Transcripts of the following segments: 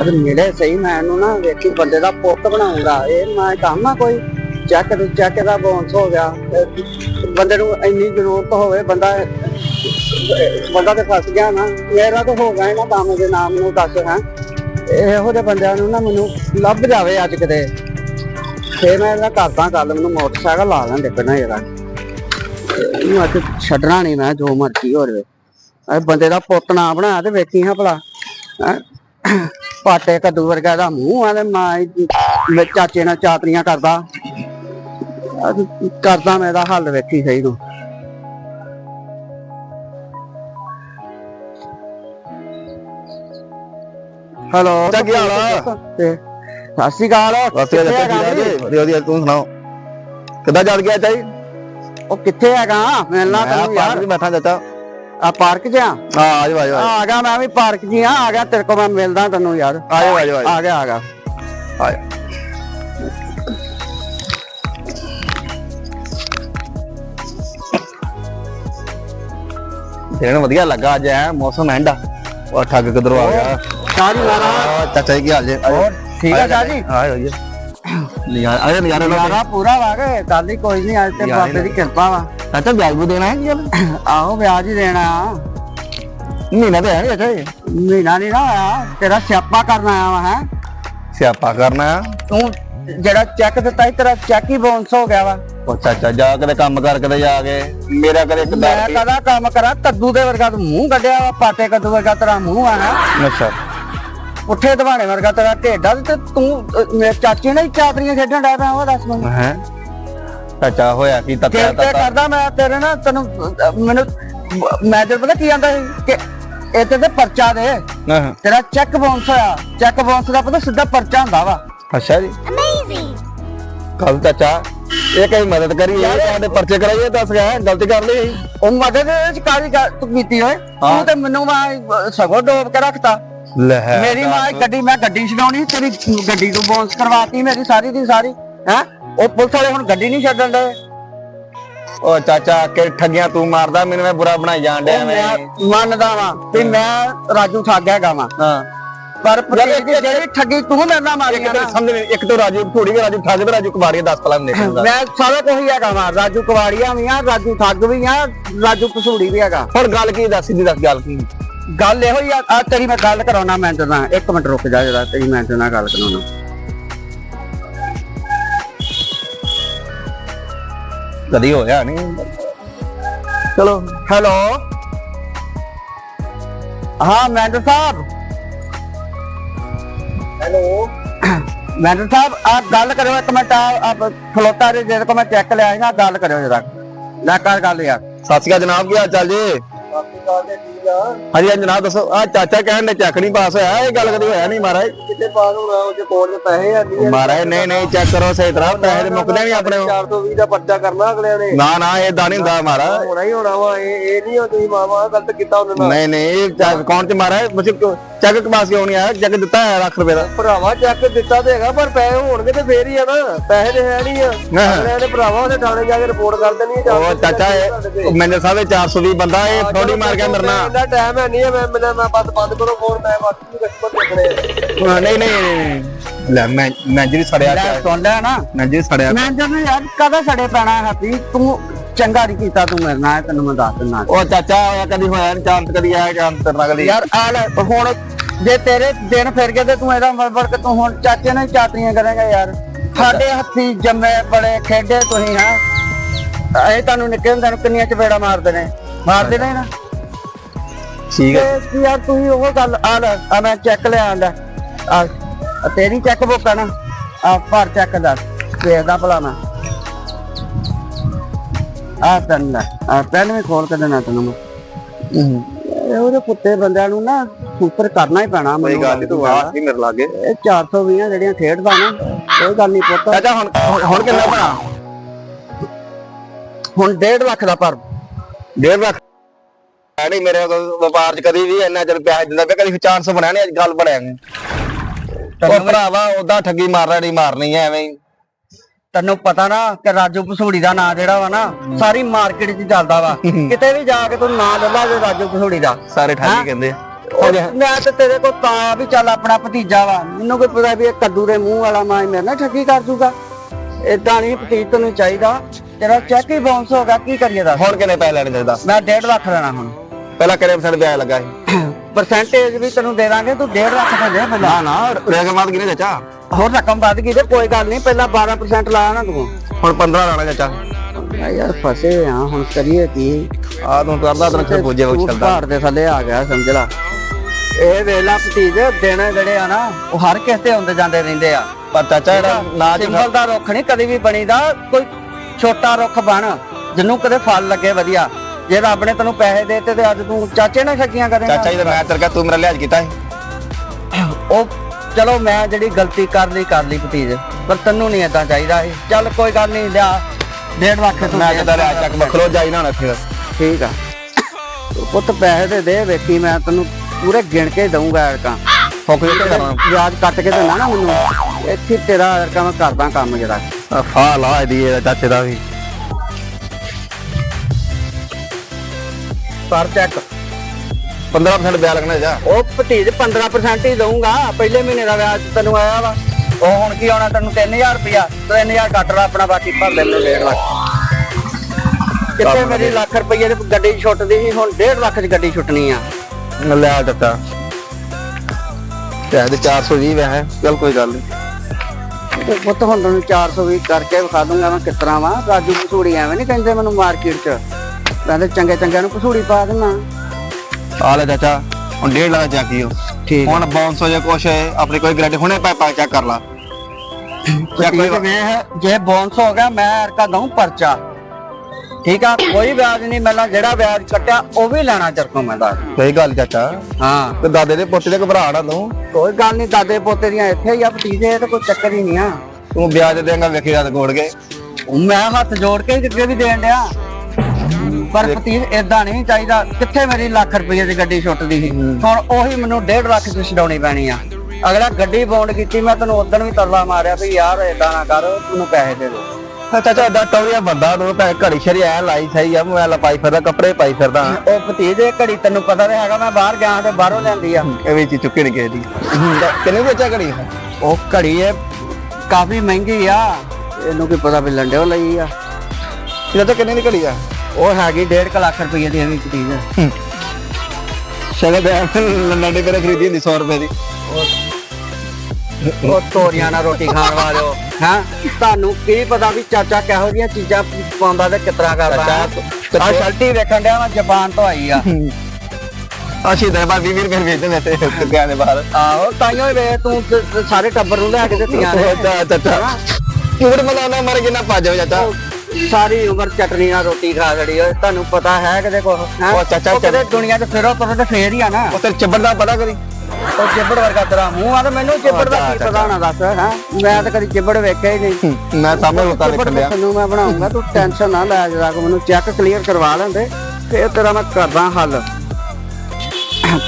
ਅੱਜ ਮਿਲੇ ਸਹੀ ਮੈਂ ਇਹਨੂੰ ਨਾ ਵੇਖੀ, ਬੰਦੇ ਦਾ ਪੁੱਤ ਬਣਾਉਂਦਾ। ਇਹ ਮੈਂ ਕਹਾਂ ਕੋਈ ਚੈੱਕ ਤੇ ਚੈੱਕ ਦਾ ਬੌਂਸ ਹੋ ਗਿਆ। ਬੰਦੇ ਨੂੰ ਇੰਨੀ ਜ਼ਰੂਰਤ ਹੋਵੇ, ਬੰਦਾ ਬੰਦਾ ਤੇ ਫਸ ਗਿਆ ਨਾ। ਮੇਰਾ ਤਾਂ ਹੋ ਗਿਆ ਨਾ ਕੰਮ ਦੇ ਨਾਮ ਨੂੰ ਦੱਸ, ਹੈ। ਇਹੋ ਜਿਹੇ ਬੰਦਿਆਂ ਨੂੰ ਨਾ ਮੈਨੂੰ ਲੱਭ ਜਾਵੇ ਅੱਜ ਕਿਤੇ। ਫੇ ਮੈਂ ਇਹਦਾ ਕਰਦਾ ਗੱਲ, ਮੈਨੂੰ ਮੋਟਰਸਾਈਕਲ ਲਾ ਲੈਣ ਦੇਖਣਾ ਯਾਰ ਇਹਨੂੰ ਅੱਜ ਛੱਡਣਾ ਨਹੀਂ ਮੈਂ, ਜੋ ਮਰਜ਼ੀ ਹੋ ਜਾਵੇ। ਇਹ ਬੰਦੇ ਦਾ ਪੁੱਤ ਨਾ ਬਣਾ ਤੇ ਵੇਖੀ ਹਾਂ ਭਲਾ ਪਾਟੇ ਕੱਦੂ ਵਰਗਾ ਦਾ ਮੂੰਹ ਆ ਤੇ ਮਾਂ ਚਾਚੇ ਨਾਲ ਚਾਤਰੀਆਂ ਕਰਦਾ। ਕਰਦਾ ਮੈਂ ਇਹਦਾ ਹੱਲ ਵੇਖੀ ਸਹੀ ਨੂੰ। ਹੈਲੋ ਤਾਂ ਕੀ ਹਾਲ ਆ? ਸਤਿ ਸ਼੍ਰੀ ਅਕਾਲ। ਜੀ? ਵਧੀਆ ਵਧੀਆ ਤੂੰ ਸੁਣਾਓ? ਕਿੱਦਾਂ ਚੱਲ ਗਿਆ ਚਾਈ ਉਹ ਕਿੱਥੇ ਹੈਗਾ? ਮਿਲਣਾ ਤੈਨੂੰ ਯਾਰ ਵੀ ਬੈਠਾ ਜੱਟਾ ਆ ਪਾਰਕ 'ਚ ਆ ਹਾਂ ਆ ਜਾ ਆ ਜਾ ਆ ਗਿਆ ਮੈਂ ਵੀ ਪਾਰਕ 'ਚ ਹੀ ਆ ਆ ਗਿਆ ਤੇਰੇ ਕੋਲ ਮੈਂ ਮਿਲਦਾ ਤੈਨੂੰ ਯਾਰ। ਆ ਜਾ ਆ ਜਾ ਆ ਗਿਆ ਆ ਗਿਆ। ਆ ਜਾ ਦਿਨ ਵਧੀਆ ਲੱਗਾ ਅੱਜ ਐ ਮੌਸਮ ਐਂਡਾ ਉਹ ਠੱਗ ਕਿਧਰੋਂ ਆ ਗਿਆ। ਸਾਰੀ ਮਾਰਾ ਆ ਚਾਚਾ ਜੀ ਕੀ ਹਾਲ ਜੇ? ਹੋਰ ਠੀਕ ਆ ਸਾਜੀ ਆ ਜਾ ਜੀ ਨਜ਼ਾਰਾ ਆ ਨਜ਼ਾਰਾ ਪੂਰਾ ਵਾ ਕੇ ਗੱਲ ਹੀ ਕੋਈ ਨਹੀਂ ਅੱਜ ਤੇ ਬਾਬੇ ਦੀ ਕਿਰਪਾ ਵਾ। ਚਾਚਾ ਵਿਆਜ ਵੀ ਦੇਣਾ ਹੈ ਕੀ ਆਹੋ ਵਿਆਜ ਹੀ ਦੇਣਾ। ਮਹੀਨਾ ਤੇ ਹੈ ਨਹੀਂ ਚਾਚਾ ਜੀ ਮਹੀਨਾ ਨਹੀਂ ਨਾ ਆਇਆ ਤੇਰਾ ਸਿਆਪਾ ਕਰਨ ਆਇਆ ਵਾ ਹੈ। ਸਿਆਪਾ ਕਰਨਾ ਆ ਤੂੰ ਜਿਹੜਾ ਚੈੱਕ ਦਿੱਤਾ ਸੀ ਤੇਰਾ ਚੈੱਕ ਹੀ ਬਾਉਂਸ ਹੋ ਗਿਆ ਵਾ। ਉਹ ਚਾਚਾ ਜਾ ਕਦੇ ਕੰਮ ਕਰ ਕਦੇ ਜਾ ਕੇ। ਮੇਰਾ ਕਦੇ ਇੱਕ ਮੈਂ ਦਰ ਕਦਾ ਕੰਮ ਕਰਾਂ ਕੱਦੂ ਦੇ ਵਰਗਾ ਤੂੰ ਮੂੰਹ ਕੱਢਿਆ ਵਾ ਪਾਟੇ ਕੱਦੂ ਵਰਗਾ ਤੇਰਾ ਮੂੰਹ ਆ ਨਾ ਅੱਛਾ। ਉੱਠੇ ਦਵਾਣੇ ਵਰਗਾ ਤੇਰਾ ਢੇਡਾ ਤੇ ਤੂੰ ਅਹ, ਮੇਰੇ ਚਾਚੇ ਨੇ ਹੀ ਚਾਤਰੀਆਂ ਖੇਡਣ ਡਿਆ ਪਿਆ ਉਹ ਦੱਸ ਮੈਨੂੰ। ਹੈ? ਚਾਚਾ ਹੋਇਆ ਕੀ ਤੱਤਾ ਖੇਡ ਤੇ ਕਰਦਾ ਮੈਂ ਤੇਰੇ ਨਾਲ ਤੈਨੂੰ ਅਹ, ਮੈਨੂੰ ਮੈਨੇਜਰ ਪਤਾ ਕੀ ਆਂਦਾ ਸੀ? ਕਿ ਇਹ ਤੇ ਪਰਚਾ ਦੇ। ਹਾਂ। ਤੇਰਾ ਚੈੱਕ ਬਾਉਂਸ ਹੋਇਆ। ਚੈੱਕ ਬਾਉਂਸ ਦਾ ਪਤਾ ਸਿੱਧਾ ਪਰਚਾ ਹੁੰਦਾ ਵਾ। ਅੱਛਾ ਜੀ। ਕੱਲ ਚਾਚਾ ਇਹ ਕਈ ਮਦਦ ਕਰੀ ਇਹ ਤੁਹਾਡੇ ਪਰਚੇ ਕਰਾਈਏ ਦੱਸ ਗਿਆ ਗਲਤੀ ਕਰ ਲਈ ਉਹ ਮਦਦ ਦੇ ਵਿੱਚ ਕਾਹਦੀ ਗੱਲ ਤੂੰ ਕੀਤੀ ਓਏ ਤੂੰ ਤੇ ਮੈਨੂੰ ਮੈਂ ਸਗੋਂ ਡੋਬ ਕੇ ਰੱਖਤਾ। ਲੈ ਮੇਰੀ ਮਾਂ ਗੱਡੀ ਮੈਂ ਗੱਡੀ ਛਡਾਉਣੀ ਤੇਰੀ ਗੱਡੀ ਤੋਂ ਬਾਉਂਸ ਕਰਵਾਤੀ ਮੇਰੀ ਸਾਰੀ ਦੀ ਸਾਰੀ ਹੈ? ਉਹ ਪੁਲਿਸ ਵਾਲੇ ਹੁਣ ਗੱਡੀ ਨਹੀਂ ਛੱਡਣ ਦੇ। ਉਹ ਚਾਚਾ ਕਿ ਠੱਗੀਆਂ ਤੂੰ ਮਾਰਦਾ ਮੈਨੂੰ ਮੈਂ ਬੁਰਾ ਬਣਾਈ ਜਾਣ ਡਿਆ ਮੈਂ ਮੰਨਦਾ ਵਾਂ ਵੀ ਮੈਂ ਰਾਜੂ ਠੱਗ ਹੈਗਾ ਵਾਂ। ਹਾਂ। ਪਰ ਦੀ ਜਿਹੜੀ ਠੱਗੀ ਤੂੰ ਮੇਰੇ ਨਾਲ ਮਾਰੀ ਇੱਕ ਤੇ ਨਾ, ਸਮਝ ਨਹੀਂ ਇੱਕ ਤੋਂ ਰਾਜੂ ਥੋੜੀ ਵੀ ਰਾਜੂ ਠੱਗ ਤੇ ਰਾਜੂ ਕੁਮਾਰੀ 10 ਪਲਾਂ ਦੇ ਦਿੰਦਾ ਮੈਂ ਸਾਰਾ ਕੁਝ ਹੀ ਹੈਗਾ ਵਾਂ ਰਾਜੂ ਕੁਵਾੜੀਆ ਵੀ ਆ ਰਾਜੂ ਠੱਗ ਵੀ ਆ ਰਾਜੂ ਪਸੂੜੀ ਵੀ ਹੈਗਾ। ਹੁਣ ਗੱਲ ਕੀ ਦੱਸ ਸਿੱਧੀ ਦੱਸ ਗੱਲ ਕੀ? ਗੱਲ ਇਹੋ ਹੀ ਆ ਆ ਤੇਰੀ ਮੈਂ ਗੱਲ ਕਰਾਉਣਾ ਮੈਂ ਤੇਰੇ ਨਾਲ। ਇੱਕ ਮਿੰਟ ਰੁਕ ਜਾ ਜਰਾ ਤੇਰੀ ਮੈਂ ਤੇਰੇ ਨਾਲ ਗੱਲ ਕਰਾਉਣਾ। ਕਦੀ ਹੋਇਆ ਨਹੀਂ ਚਲੋ ਹੈਲੋ ਹਾਂ ਮੈਂਡਰ ਸਾਹਿਬ ਹੈਲੋ ਮੈਂਡਰ ਸਾਹਿਬ ਆ ਗੱਲ ਕਰਿਓ ਇੱਕ ਮਿੰਟ ਆ ਫਲੋਟਾ ਦੇ ਜਿਹੜੇ ਕੋ ਮੈਂ ਚੈੱਕ ਲਿਆ ਸੀ ਨਾ ਗੱਲ ਕਰਿਓ ਜਰਾ। ਲੈ ਕਰ ਗੱਲ ਯਾਰ। ਸਤਿ ਸ਼੍ਰੀ ਅਕਾਲ ਜਨਾਬ ਕੀ ਦੇ ਆ ਹਾਂਜੀ ਹਾਂਜੀ ਜਨਾਬ ਦੱਸੋ। ਆ ਚਾਚਾ ਕਹਿਣ ਨੇ ਚੈੱਕ ਨਹੀਂ ਪਾਸ ਹੋਇਆ। ਇਹ ਗੱਲ ਕਦੀ ਹੋਇਆ ਨਹੀਂ ਮਹਾਰਾਜ? ਕਿਤੇ ਪਾਸ ਹੋਣਾ ਉਹ ਜੇ ਕੋਰਟ ਦੇ ਪੈਸੇ ਆ ਨਹੀਂ ਮਹਾਰਾਜ ਨਹੀਂ ਨਹੀਂ ਚੈੱਕ ਕਰੋ ਸਹੀ ਤਰ੍ਹਾਂ। ਪੈਸੇ ਤੇ ਮੁੱਕਦੇ ਨਹੀਂ ਆਪਣੇ ਕੋਲ। 420 ਦਾ ਪਰਚਾ ਕਰਨਾ ਅਗਲਿਆਂ ਨੇ। ਨਾ ਨਾ ਇਹ ਦਾ ਨਹੀਂ ਹੁੰਦਾ ਮਹਾਰਾਜ। ਹੋਣਾ ਹੀ ਹੋਣਾ ਵਾ ਇਹ ਇਹ ਨਹੀਂ ਤੁਸੀਂ ਮਾਵਾ ਗਲਤ ਕੀਤਾ ਉਹਨਾਂ ਨਾਲ। ਨਹੀਂ ਨਹੀਂ ਇਹ ਅਕਾਊਂਟ ਚ ਮਹਾਰਾਜ? ਮੁਝੇ ਚੈੱਕ ਕਮਾਸ ਕਿਉਂ ਨਹੀਂ ਆਇਆ? ਚੈੱਕ ਦਿੱਤਾ ਹੈ ਲੱਖ ਰੁਪਏ ਦਾ। ਭਰਾਵਾ ਚੈੱਕ ਦਿੱਤਾ ਤੇ ਹੈਗਾ ਪਰ ਪੈਸੇ ਹੋਣਗੇ ਤੇ ਫੇਰ ਹੀ ਆ ਨਾ। ਪੈਸੇ ਤੇ ਹੈ ਨਹੀਂ ਆ। ਹਾਂ। ਅਗਲਿਆਂ ਨੇ ਭਰਾਵਾ ਉਹਦੇ ਥਾਣੇ ਜਾ ਕੇ ਰਿਪੋਰਟ ਕਰ ਦੇਣੀ ਆ ਉਹ ਚਾਚਾ ਇਹ ਮੈਨੇ ਸਾਹਿਬ 420 ਬੰਦਾ ਇਹ ਥੋੜੀ ਮਾਰ ਗਿਆ ਮੇਰੇ ਇਹਦਾ ਟਾਈਮ ਹੈ ਨਹੀਂ ਹੈ, ਮੈਂ ਮੈਂ ਮੈਂ ਬਸ ਬੰਦ ਕਰੋ ਫੋਨ ਮੈਂ ਬਾਕੀ ਦੀ ਕਸਟਮਰ ਦੇਖਣੇ ਹਾਂ, ਨਹੀਂ ਨਹੀਂ ਨਹੀਂ, ਨਹੀਂ। ਲੈ ਮੈਂ ਮੈਂ ਜਿਹੜੀ ਸੜਿਆ ਲੈ ਸੁਣ ਲੈ ਨਾ? ਮੈਂ ਜਿਹੜੀ ਸੜਿਆ ਮੈਂ ਜਦੋਂ ਯਾਰ ਕਦਾ ਸੜੇ ਪੈਣਾ ਹੈਪੀ ਤੂੰ ਚੰਗਾ ਨਹੀਂ ਕੀਤਾ ਤੂੰ ਮੇਰੇ ਨਾਲ ਤੈਨੂੰ ਮੈਂ ਦੱਸ ਦਿੰਦਾ। ਉਹ ਚਾਚਾ ਹੋਇਆ ਕਦੀ ਹੋਇਆ ਨਹੀਂ ਚਾਂਸ ਕਦੀ ਆਇਆ ਚਾਂਸ ਤੇਰੇ ਨਾਲ ਕਦੀ। ਯਾਰ ਆ ਲੈ ਹੁਣ ਜੇ ਤੇਰੇ ਦਿਨ ਫਿਰ ਗਏ ਤੇ ਤੂੰ ਇਹਦਾ ਮਤਲਬ ਕਿ ਤੂੰ ਹੁਣ ਚਾਚੇ ਨਾਲ ਹੀ ਚਾਤਰੀਆਂ ਕਰੇਂਗਾ ਯਾਰ। ਸਾਡੇ ਹੱਥੀ ਜੰਮੇ ਬੜੇ ਖੇਡੇ ਤੁਸੀਂ ਹਾਂ। ਇਹ ਤੁਹਾਨੂੰ ਨਿੱਕੇ ਹੁੰਦਿਆਂ ਨੂੰ ਕਿੰਨੀਆਂ ਚਪੇੜਾ ਮਾਰਦੇ ਨੇ? ਮਾਰਦੇ ਨੇ ਨਾ? ਠੀਕ ਹੈ। ਤੇ ਕੀ ਯਾਰ ਤੁਸੀਂ ਉਹ ਗੱਲ ਆ ਲੈ ਆ ਮੈਂ ਚੈੱਕ ਲਿਆ ਆਂਦਾ ਆ ਆ ਤੇਰੀ ਚੈੱਕ ਬੁੱਕ ਆ ਨਾ। ਆ ਭਰ ਚੈੱਕ ਦਾ ਵੇਖਦਾ ਭਲਾ ਮੈਂ ਆ ਲੈ ਆ ਪੈਨ ਵੀ ਖੋਲ ਕੇ ਦੇਣਾ ਤੈਨੂੰ ਮੈਂ। ਇਹ ਉਹਦੇ ਕੁੱਤੇ ਬੰਦਿਆਂ ਨੂੰ ਨਾ ਸੁਪਰ ਕਰਨਾ ਹੀ ਪੈਣਾ ਕੋਈ ਗੱਲ ਨਹੀਂ ਤੂੰ ਆ ਕੀ ਮੇਰੇ ਲਾਗੇ। ਇਹ 420 ਜਿਹੜੀਆਂ ਖੇਡਦਾ ਨਾ ਇਹ ਗੱਲ ਨਹੀਂ ਪੁੱਤ। ਚਾਚਾ ਹੁਣ ਹੁਣ- ਹੁਣ ਕਿੰਨਾ ਬਣਾ ਹੁਣ 1.5 ਲੱਖ ਦਾ ਪਰ 1.5 ਲੱਖ? ਹੈ ਨਹੀਂ ਮੇਰੇ ਕੋਲ ਵਪਾਰ ਚ ਕਦੀ ਵੀ ਇੰਨਾ ਚਿਰ ਪਿਆਜ ਦਿੰਦਾ ਪਿਆ ਕਦੀ 400 ਬਣਿਆ ਨਹੀਂ ਅੱਜ ਗੱਲ ਬਣਿਆ ਨੀ। ਉਹ ਭਰਾਵਾ ਉਹਦਾ ਠੱਗੀ ਮਾਰਨਾ ਨਹੀਂ ਮਾਰਨੀ ਐ ਐਵੇਂ ਹੀ। ਤੈਨੂੰ ਪਤਾ ਨਾ ਕਿ ਰਾਜੂ ਪਸੂੜੀ ਦਾ ਨਾਂ ਜਿਹੜਾ ਵਾ ਨਾ ਸਾਰੀ ਮਾਰਕੀਟ 'ਚ ਚੱਲਦਾ ਵਾ। ਕਿਤੇ ਵੀ ਜਾ ਕੇ ਤੂੰ ਨਾਂ ਲੈ ਲਾ ਜੇ ਰਾਜੂ ਪਸੂੜੀ ਦਾ। ਸਾਰੇ ਠੱਗੀ ਕਹਿੰਦੇ ਆ। ਮੈਂ ਤੇ ਤੇਰੇ ਕੋਲ ਤਾਂ ਵੀ ਚੱਲ ਆਪਣਾ ਭਤੀਜਾ ਵਾ ਮੈਨੂੰ ਕੋਈ ਪਤਾ ਵੀ ਇਹ ਕੱਦੂ ਦੇ ਮੂੰਹ ਵਾਲਾ ਮਾਂ ਮੇਰੇ ਨਾਲ ਠੱਗੀ ਕਰ ਦੂਗਾ। ਇਦਾਂ ਨਹੀਂ ਭਤੀਜ ਤੈਨੂੰ ਚਾਹੀਦਾ ਤੇਰਾ ਚੈੱਕ ਹੀ ਬਾਉਂਸ ਹੋ ਗਿਆ ਕੀ ਕਰੀਏ ਦੱਸ। ਹੁਣ ਕਿੰਨੇ ਪੈਸੇ ਲੈਣੇ ਚਾਹੀਦਾ ਮੈਂ 1.5 ਲੱਖ ਲੈਣਾ ਹੁਣ। ਪਹਿਲਾਂ ਕਿੰਨੇ ਪਰਸੈਂਟ ਵਿਆਜ ਲੱਗਾ ਸੀ? ਪਰਸੈਂਟੇਜ ਵੀ ਤੈਨੂੰ ਦੇ ਦਾਂਗੇ ਤੂੰ 1.5 ਲੱਖ ਤੇ ਦੇ ਪਹਿਲਾਂ ਨਾ ਨਾ ਰੇਗਲ ਮਾਤ ਕਿਨੇ ਚਾਚਾ? ਹੋਰ ਰਕਮ ਵੱਧ ਗਈ ਤੇ ਕੋਈ ਗੱਲ ਨਹੀਂ ਪਹਿਲਾਂ 12% ਲਾਇਆ ਨਾ ਤੂੰ। ਹੁਣ 15 ਲਾਣਾ ਚਾਚਾ। ਆ ਯਾਰ ਫਸੇ ਆ ਹੁਣ ਕਰੀਏ ਕੀ? ਆ ਤੂੰ ਕਰਦਾ ਤੈਨੂੰ ਕਿੱਥੇ ਪੁੱਜੇ ਉਹ ਚੱਲਦਾ। ਪਹਾੜ ਦੇ ਥੱਲੇ ਆ ਗਿਆ ਸਮਝ ਲਾ। ਇਹ ਵੇਲਾ ਭਤੀਜ ਦਿਨ ਜਿਹੜੇ ਆ ਨਾ ਉਹ ਹਰ ਕਿਸੇ ਤੇ ਆਉਂਦੇ ਜਾਂਦੇ ਰਹਿੰਦੇ ਆ। ਪਰ ਚਾਚਾ ਜਿਹੜਾ ਨਾ ਚ ਸਿੰਬਲ ਦਾ ਰੁੱਖ ਨਹੀਂ ਕਦੇ ਵੀ ਬਣੀਦਾ ਕੋਈ ਛੋਟਾ ਰੁੱਖ ਬਣ ਜਿਹਨੂੰ ਕਦੇ ਫਲ ਲੱਗੇ ਵਧੀਆ। ਜੇ ਰੱਬ ਨੇ ਤੈਨੂੰ ਪੈਸੇ ਦੇਤੇ ਤੇ ਅੱਜ ਤੂੰ ਚਾਚੇ ਨਾਲ ਠੱਗੀਆਂ ਕਰੇਂਗਾ। ਚਾਚਾ ਜੀ ਦਾ ਮੈਂ ਤੇਰੇ ਕਾ ਤੂੰ ਮੇਰਾ ਲਿਹਾਜ਼ ਕੀਤਾ ਸੀ। ਉਹ ਚਲੋ ਮੈਂ ਜਿਹੜੀ ਗਲਤੀ ਕਰ ਲਈ ਕਰ ਲਈ ਭਤੀਜ। ਪਰ ਤੈਨੂੰ ਨਹੀਂ ਏਦਾਂ ਚਾਹੀਦਾ ਸੀ ਚੱਲ ਕੋਈ ਗੱਲ ਨਹੀਂ ਲਿਆ। ਡੇਢ ਲੱਖ ਤੂੰ ਮੈਂ ਦੇ ਕਿਦਾਂ ਲਿਹਾਜ਼ ਚੱਕ ਬਖਲੋ ਜਾਈ ਨਾ ਹੁਣ ਇੱਥੇ। ਠੀਕ ਆ। ਪੁੱਤ ਪੈਸੇ ਦੇ ਦੇ ਵੇਖੀ ਮੈਂ ਤੈਨੂੰ ਪੂਰੇ ਗਿਣ ਕੇ ਦਊਂਗਾ ਐਰਕਾਂ ਫੋਕ ਕਰਨਾ ਵਿਆਜ ਕੱਟ ਕੇ ਦੇਣਾ ਨਾ ਮੈਨੂੰ। ਇੱਥੇ ਤੇਰਾ ਐਰਕਾਂ ਮੈਂ ਕਰਦਾ ਕੰਮ ਆ ਫਾ ਲਾ ਦੀ ਇਹ ਚਾਚੇ ਦਾ ਵੀ। ਪਰ ਚੈੱਕ। 15% ਵਿਆਜ ਲੱਗਣਾ ਜਾ। ਉਹ ਭਤੀਜ 15% ਹੀ ਦਊਂਗਾ। ਪਹਿਲੇ ਮਹੀਨੇ ਦਾ ਵਿਆਜ ਤੈਨੂੰ ਆਇਆ ਵਾ। ਉਹ ਹੁਣ ਕੀ ਆਉਣਾ ਤੈਨੂੰ? 3000 ਰੁਪਇਆ। 3000 ਕੱਟ ਲਾ ਆਪਣਾ ਬਾਕੀ ਭਰ ਲੈ ਮੈਨੂੰ 1.5 ਲੱਖ। ਕਿੱਥੇ ਮੇਰੀ ਲੱਖ ਰੁਪਏ ਦੀ ਗੱਡੀ ਛੁੱਟਦੀ ਸੀ? ਹੁਣ 1.5 ਲੱਖ ਦੀ ਗੱਡੀ ਛੁੱਟਣੀ ਆ। ਲੈ ਆ ਚਾਚਾ ਤੇ 420 ਵੇ ਹੈ ਚਲ ਕੋਈ ਗੱਲ ਨਹੀਂ ਪੁੱਤ ਹੁਣ ਤੈਨੂੰ 420 ਕਰਕੇ ਵਿਖਾ ਦੂੰਗਾ ਮੈਂ ਕਿਸ ਤਰ੍ਹਾਂ ਵਾ। ਰਾਜੂ ਪਸੂੜੀ ਐਵੇਂ ਨਹੀਂ ਕਹਿੰਦੇ ਮੈਨੂੰ ਮਾਰਕੀਟ 'ਚ? ਤੇ ਚੰਗੇ ਚੰਗਿਆਂ ਨੂੰ ਪਸੂੜੀ ਪਾ ਦਿੰਦਾ। ਆ ਲੈ ਚਾਚਾ ਹੁਣ 1.5 ਲੱਖ ਚਾਕੀਓ ਠੀਕ ਹੁਣ ਬਾਉਂਸ ਹੋ ਜਾ ਕੁਛ ਆਪਣੀ ਕੋਈ ਗਰੰਟੀ ਹੁਣੇ ਪਾ ਪਾ ਚੈੱਕ ਕਰ ਲਾ। ਜੇ ਕੋਈ ਵੇਖ ਜੇ ਬੌਂਸ ਹੋ ਗਿਆ ਮੈਂ ਅਰਕਾ ਦਊਂ ਪਰਚਾ। ਠੀਕ ਆ ਕੋਈ ਵਿਆਜ ਨਹੀਂ ਮਿਲਣਾ ਜਿਹੜਾ ਵਿਆਜ ਕੱਟਿਆ ਉਹ ਵੀ ਲੈਣਾ ਚਰਕੋ ਮੈਂ ਦੱਸ ਸਹੀ ਗੱਲ ਚਾਚਾ। ਹਾਂ। ਤੇ ਦਾਦੇ ਦੇ ਪੁੱਤ ਦੇ ਘਬਰਾ ਨਾ ਤੂੰ। ਕੋਈ ਗੱਲ ਨਹੀਂ ਦਾਦੇ ਪੋਤੇ ਦੀਆਂ ਇੱਥੇ ਹੀ ਆ ਭਤੀਜੇ ਤਾਂ ਕੋਈ ਚੱਕਰ ਹੀ ਨਹੀਂ ਆ। ਤੂੰ ਵਿਆਜ ਦੇਂਗਾ ਵੇਖੀ ਰਾਤ ਗੋੜ ਕੇ। ਮੈਂ ਹੱਥ ਜੋੜ ਕੇ ਅੱਗੇ ਵੀ ਦੇਣ ਡਿਆ। ਪਰ ਭਤੀਜ ਇਦਾਂ ਨਹੀਂ ਚਾਹੀਦਾ। ਕਿੱਥੇ ਮੇਰੀ ਲੱਖ ਰੁਪਏ ਦੀ ਗੱਡੀ ਛੁੱਟਦੀ ਸੀ? ਹੁਣ ਉਹੀ ਮੈਨੂੰ 1.5 ਲੱਖ ਦੀ ਛਡਾਉਣੀ ਪੈਣੀ ਆ। ਅਗਲਾ ਗੱਡੀ ਬੌਂਡ ਕੀਤੀ ਮੈਂ ਤੈਨੂੰ ਉਦੋਂ ਵੀ ਤਰਲਾ ਮਾਰਿਆ ਵੀ ਯਾਰ ਇਦਾਂ ਨਾ ਕਰ ਤੈਨੂੰ ਪੈਸੇ ਦੇ ਦੇ। ਆ ਚਾਚਾ ਏਦਾਂ ਟੌਰੀਆ ਬੰਦਾ ਤੂੰ ਭੈ ਘੜੀ ਸ਼ਰੀ ਐ ਲਾਈ ਸਹੀ ਆ ਮੈਂ ਪਾਈ ਫਿਰਦਾ ਕੱਪੜੇ ਪਾਈ ਫਿਰਦਾ। ਉਹ ਭਤੀਜ ਘੜੀ ਤੈਨੂੰ ਪਤਾ ਤੇ ਹੈਗਾ ਮੈਂ ਬਾਹਰ ਗਿਆ ਤੇ ਬਾਹਰੋਂ ਲਿਆਂਦੀ ਆ। ਇਹ ਵਿੱਚ ਚੁੱਕੀ ਨਹੀਂ ਗਈ ਦੀ। ਕਿੰਨੇ ਵੇਚਿਆ ਘੜੀ ਉਹ ਘੜੀ ਇਹ ਕਾਫੀ ਮਹਿੰਗੀ ਆ। ਇਹਨੂੰ ਕੀ ਪਤਾ ਵੀ ਲੰਡਿਓ ਲਈ ਆ। ਇਹ ਤਾਂ ਕਿੰਨੇ ਦੀ ਘੜੀ ਆ? ਉਹ ਹੈਗੀ 1.5 ਲੱਖ ਰੁਪਏ ਦੀ ਐਵੇਂ ਚੀਜ਼। ਸ਼ਗਦ ਲੰਡੇ ਮੇਰੇ ਖਰੀਦੀ ਹੁੰਦੀ 100 ਰੁਪਏ ਦੀ। ਉਹ ਤੋਰੀਆਂ ਨਾਲ ਰੋਟੀ ਖਾਣ ਵਾਲਿਓ ਹਾਂ? ਤੁਹਾਨੂੰ ਕੀ ਪਤਾ ਵੀ ਚਾਚਾ ਕਿਹੋ ਜਿਹੀਆਂ ਚੀਜ਼ਾਂ ਪਾਉਂਦਾ ਤੇ ਕਿਤਰਾ ਕਰਦਾ ਆ ਸ਼ਰਟੀ ਵੇਖਣ ਡਿਆ ਮੈਂ ਜਾਪਾਨ ਤੋਂ ਆਈ ਆ। ਆ ਸ਼ੀਦਾਂ ਬਾਅਦ 20 ਰੁਪਏ ਵੇਚਦੇ ਨੇ ਤੇ ਕੁੱਤਿਆਂ ਦੇ ਬਾਹਰ। ਆਹੋ ਤਾਈਓ ਵੇ ਤੂੰ ਤੇ- ਤੇ ਸਾਰੇ ਟੱਬਰ ਨੂੰ ਲੈ ਕੇ ਦਿੱਤੀਆਂ ਨੇ। ਚਾਚਾ ਕਿਉਂ ਮਲਾਣਾ ਮਰ ਕਿੰਨਾ ਭੱਜ ਹੋਇਆ ਚਾਚਾ। ਸਾਰੀ ਉਮਰ ਚਟਨੀ ਨਾਲ ਰੋਟੀ ਖਾ ਛੜੀ ਓਏ ਤੁਹਾਨੂੰ ਪਤਾ ਹੈ ਕਿਤੇ ਕੋ ਉਹ ਚਾਚਾ ਕਿਤੇ ਦੁਨੀਆ 'ਚ ਫਿਰੋ ਪਰ ਤੇ ਫੇਰ ਹੀ ਆ ਨਾ। ਉਹ ਤੇਰੇ ਚੱਬੜ ਦਾ ਪਤਾ ਕਰੀ ਉਹ ਚਿੱਬੜ ਵਰਗਾ ਤੇਰਾ ਮੂੰਹ ਆ ਤੇ ਮੈਨੂੰ ਚਿੱਬੜ ਦਾ ਕੀ ਪਤਾ ਹੋਣਾ ਦੱਸ ਹੈ? ਮੈਂ ਤਾਂ ਕਦੀ ਚਿੱਬੜ ਵੇਖਿਆ ਹੀ ਨਹੀਂ। ਮੈਂ ਸਾਹਮਣੇ ਚਿੱਬੜ ਦੇਖਣ ਲਿਆ ਤੈਨੂੰ ਮੈਂ ਬਣਾਉਂਗਾ ਤੂੰ ਟੈਨਸ਼ਨ ਨਾ ਲੈ ਜਰਾ ਕੋ ਮੈਨੂੰ ਚੈੱਕ ਕਲੀਅਰ ਕਰਵਾ ਲੈਂਦੇ ਫੇਰ ਤੇਰਾ ਮੈਂ ਕਰਦਾ ਹੱਲ।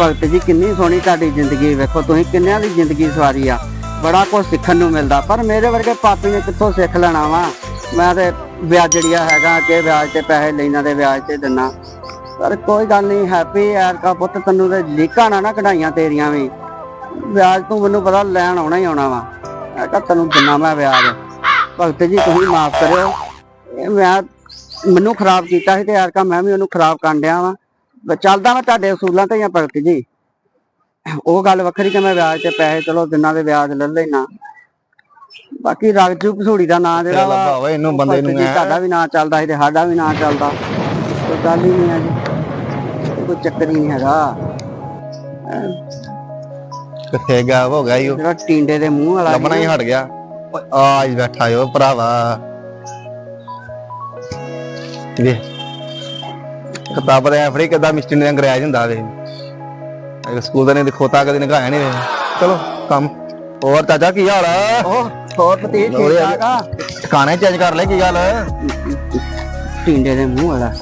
ਭਗਤ ਜੀ ਕਿੰਨੀ ਸੋਹਣੀ ਤੁਹਾਡੀ ਜ਼ਿੰਦਗੀ ਵੇਖੋ ਤੁਸੀਂ ਕਿੰਨਿਆਂ ਦੀ ਜ਼ਿੰਦਗੀ ਸਵਾਰੀ ਆ। ਬੜਾ ਕੁਝ ਸਿੱਖਣ ਨੂੰ ਮਿਲਦਾ ਪਰ ਮੇਰੇ ਵਰਗੇ ਪਾਪੀ ਨੇ ਕਿੱਥੋਂ ਸਿੱਖ ਲੈਣਾ ਵਾ? ਮੈਂ ਤੇ ਵਿਆਜੜੀਆ ਹੈਗਾ ਕਿ ਵਿਆਜ ਤੇ ਪੈਸੇ ਲੈਣਾ ਤੇ ਵਿਆਜ ਤੇ ਦਿੰਨਾ ਪਰ ਕੋਈ ਗੱਲ ਨਹੀਂ ਹੈਪੀ ਯਾਰ ਕਾ ਪੁੱਤ ਤੈਨੂੰ ਤੇ ਲੀਕਾਂ ਨਾ ਨਾ ਕਢਾਈਆਂ ਤੇਰੀਆਂ ਵੀ। ਵਿਆਜ ਤੂੰ ਮੈਨੂੰ ਪਤਾ ਲੈਣ ਆਉਣਾ ਹੀ ਆਉਣਾ ਵਾ। ਮੈਂ ਕਹਾ ਤੈਨੂੰ ਦਿਨਾ ਮੈਂ ਵਿਆਜ। ਭਗਤ ਜੀ, ਤੁਸੀਂ ਮਾਫ ਕਰਿਓ। ਇਹ ਮੈਂ ਮੈਨੂੰ ਖਰਾਬ ਕੀਤਾ ਸੀ ਤੇ ਯਾਰ ਕਾ ਮੈਂ ਵੀ ਉਹਨੂੰ ਖਰਾਬ ਕਰਨ ਡਿਆ ਵਾ। ਚੱਲਦਾ ਮੈਂ ਤੁਹਾਡੇ ਅਸੂਲਾਂ ਤੇ ਜਾਂ ਭਗਤ ਜੀ। ਉਹ ਗੱਲ ਵੱਖਰੀ ਕਿ ਮੈਂ ਵਿਆਜ ਤੇ ਪੈਸੇ ਚਲੋ ਦਿਨਾਂ ਦੇ ਵਿਆਜ ਲੈ ਲੈਣਾ ਬਾਕੀ ਰਗਜੂ ਭਸੂੜੀ ਦਾ ਨਾਂ ਜਿਹੜਾ ਵਾ ਲੱਭਾ ਓਏ ਇਹਨੂੰ ਬੰਦੇ ਨੂੰ ਐ। ਤੁਹਾਡਾ ਵੀ ਨਾਂ ਚੱਲਦਾ ਸੀ ਤੇ ਸਾਡਾ ਵੀ ਨਾਂ ਚੱਲਦਾ। ਕੋਈ ਗੱਲ ਹੀ ਨਹੀਂ ਆ ਜੀ। ਕੋਈ ਚੱਕਰ ਹੀ ਨਹੀਂ ਹੈਗਾ। ਕਿੱਥੇ ਗਿਆ ਹੋ ਗਿਆ ਈ ਉਹ? ਜਿਹੜਾ ਟਿੰਡੇ ਦੇ ਮੂੰਹ ਵਾਲਾ ਲੱਭਣਾ ਹੀ ਹਟ ਗਿਆ। ਓਏ ਆ ਹੀ ਬੈਠਾ ਓ ਭਰਾਵਾ। ਵੇ ਕਿਤਾਬ ਦੇ ਫੜੀ ਕਿਦਾਂ ਮਿਸਟਰੀ ਨੇ ਅੰਗਰੇਜ਼ ਹੁੰਦਾ ਵੇ। ਅਗਰ ਸਕੂਲ ਦਾ ਨੇ ਦਿਖੋਤਾ ਕਦੇ ਨਿਗਾਇਆ ਨਹੀਂ ਵੇ। ਚਲੋ ਕੰਮ। ਹੋਰ ਚਾਚਾ ਕੀ ਹਾਲ ਆ? ਉਹ ਹੋਰ ਪਤੀ ਠੀਕ ਠਾਕ ਆ? ਟਿਕਾਣੇ ਚੇਂਜ ਕਰ ਲੈ ਕੀ ਗੱਲ? ਟਿੰਡੇ ਦੇ ਮੂੰਹ ਵਾਲਾ।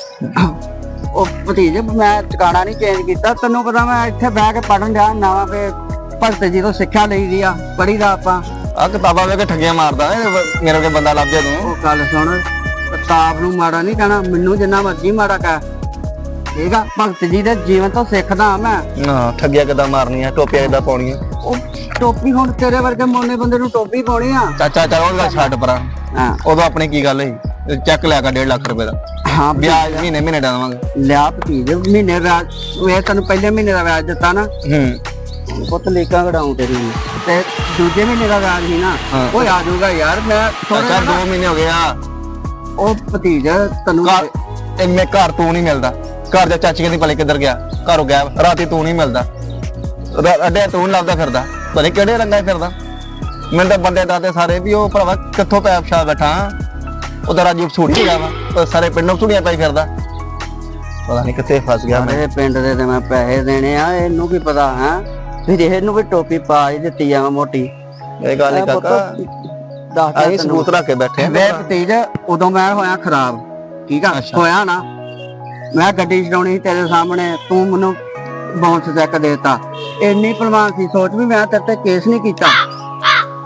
ਉਹ ਭਤੀਜੇ ਮੈਂ ਟਿਕਾਣਾ ਨਹੀਂ ਚੇਂਜ ਕੀਤਾ। ਤੈਨੂੰ ਪਤਾ ਮੈਂ ਇੱਥੇ ਬਹਿ ਕੇ ਪੜਨ ਜਾ ਨਵਾਂ ਫੇ ਭਗਤ ਜੀ ਤੋਂ ਸਿੱਖਿਆ ਲਈ ਦੀ ਆ ਪੜ੍ਹੀ ਦਾ ਆਪਾਂ। ਆ ਕਿਤਾਬਾਂ ਵੇ ਕੇ ਠੱਗੀਆਂ ਮਾਰਦਾ ਮੇਰੇ ਕੋਲ ਬੰਦਾ ਲੱਭ ਜਾ ਤੂੰ। ਉਹ ਗੱਲ ਸੁਣ ਕਿਤਾਬ ਨੂੰ ਮਾੜਾ ਨਹੀਂ ਕਹਿਣਾ ਮੈਨੂੰ ਜਿੰਨਾ ਮਰਜ਼ੀ ਮਾੜਾ ਕਹਿ। ਠੀਕ ਆ? ਭਗਤ ਜੀ ਦੇ ਜੀਵਨ ਤੋਂ ਸਿੱਖਦਾ ਮੈਂ। ਨਾ ਠੱਗੀਆਂ ਕਿੱਦਾਂ ਮਾਰਨੀਆਂ ਟੋਪੀਆਂ ਕਿੱਦਾਂ ਪਾਉਣੀਆਂ? ਉਹ ਟੋਪੀ ਹੁਣ ਤੇਰੇ ਵਰਗੇ ਮੋਨੇ ਬੰਦੇ ਨੂੰ ਟੋਪੀ ਪਾਉਣੀ ਆ। ਚਾਚਾ ਚਲ ਉਹ ਗੱਲ ਛੱਡ ਪਰਾਂ ਹਾਂ। ਉਦੋਂ ਆਪਣੀ ਕੀ ਗੱਲ ਸੀ? ਚੈੱਕ ਲਿਆ ਕੇ 1.5 ਲੱਖ ਰੁਪਏ ਦਾ। ਹਾਂ ਵਿਆਜ ਮਹੀਨੇ ਮਹੀਨੇ ਦੇਵਾਂਗੇ। ਲਿਆ ਭਤੀਜ ਮਹੀਨੇ ਵਿਆਜ ਇਹ ਤੈਨੂੰ ਪਹਿਲੇ ਮਹੀਨੇ ਦਾ ਵਿਆਜ ਦਿੱਤਾ ਨਾ। ਹੂੰ। ਪੁੱਤ ਲੀਕਾਂ ਕਢਾਉਂ ਤੇਰੀ ਨੂੰ। ਤੇ ਦੂਜੇ ਮਹੀਨੇ ਦਾ ਵਿਆਜ ਸੀ ਨਾ। ਹਾਂ। ਉਹ ਆ ਜਾਊਗਾ ਯਾਰ ਮੈਂ ਚਾਚਾ ਥੋੜਾ 2 ਮਹੀਨੇ ਹੋ ਗਏ ਆ। ਉਹ ਭਤੀਜ ਤੈਨੂੰ ਘਰ ਇੰਨੇ ਘਰ ਤੂੰ ਨਹੀਂ ਮਿਲਦਾ। ਘਰ ਦਾ ਚਾਚੀ ਕਹਿੰਦੀ ਭਲੇ ਕਿੱਧਰ ਗਿਆ? ਘਰੋਂ ਗਿਆ ਰਾਤੀ ਤੂੰ ਨਹੀਂ ਮਿਲਦਾ। ਰਾ- ਅੱਡੇ ਤੂੰ ਨੀ ਲੱਭਦਾ ਫਿਰਦਾ। ਭਲੇ ਕਿਹੜੇ ਰੰਗਾਂ 'ਚ ਫਿਰਦਾ। ਮੈਨੂੰ ਤਾਂ ਬੰਦੇ ਦੱਸਦੇ ਸਾਰੇ ਵੀ ਉਹ ਭਰਾਵਾ ਕਿੱਥੋਂ ਪੈਪ ਛਾ ਬੈਠਾ ਉਹਦਾ ਰਾਜੀਵ ਸੂਟੀ ਗਿਆ ਵਾ ਉਹ ਸਾਰੇ ਪਿੰਡੋਂ ਸੂੜੀਆਂ ਪਾਈ ਫਿਰਦਾ। ਪਤਾ ਨਹੀਂ ਕਿੱਥੇ ਫਸ ਗਿਆ ਮੈਂ। ਪਿੰਡ ਦੇ ਤੇ ਮੈਂ ਪੈਸੇ ਦੇਣੇ ਆ ਇਹਨੂੰ ਕੀ ਪਤਾ ਹੈ? ਫਿਰ ਇਹਨੂੰ ਵੀ ਟੋਪੀ ਪਾ ਹੀ ਦਿੱਤੀ ਆ ਮੋਟੀ। ਇਹ ਗੱਲ ਹੀ ਕਾਕਾ। ਦੱਸ ਅਸੀਂ ਸਬੂਤ ਰੱਖ ਕੇ ਬੈਠੇ ਆ। ਵੇ ਭਤੀਜ ਉਦੋਂ ਮੈਂ ਹੋਇਆ ਖਰਾਬ। ਠੀਕ ਆ। ਹੋਇਆ ਨਾ। ਮੈਂ ਗੱਡੀ ਚਲਾਉਣੀ ਤੇਰੇ ਸਾਹਮਣੇ ਤੂੰ ਮੈਨੂੰ ਬਾਉਂਸ ਚੈੱਕ ਦੇਤਾ। ਇੰਨੀ ਭਲਵਾਨ ਸੀ ਸੋਚ ਵੀ ਮੈਂ ਤੇਰੇ ਤੇ ਕੇਸ ਨਹੀਂ ਕੀਤਾ।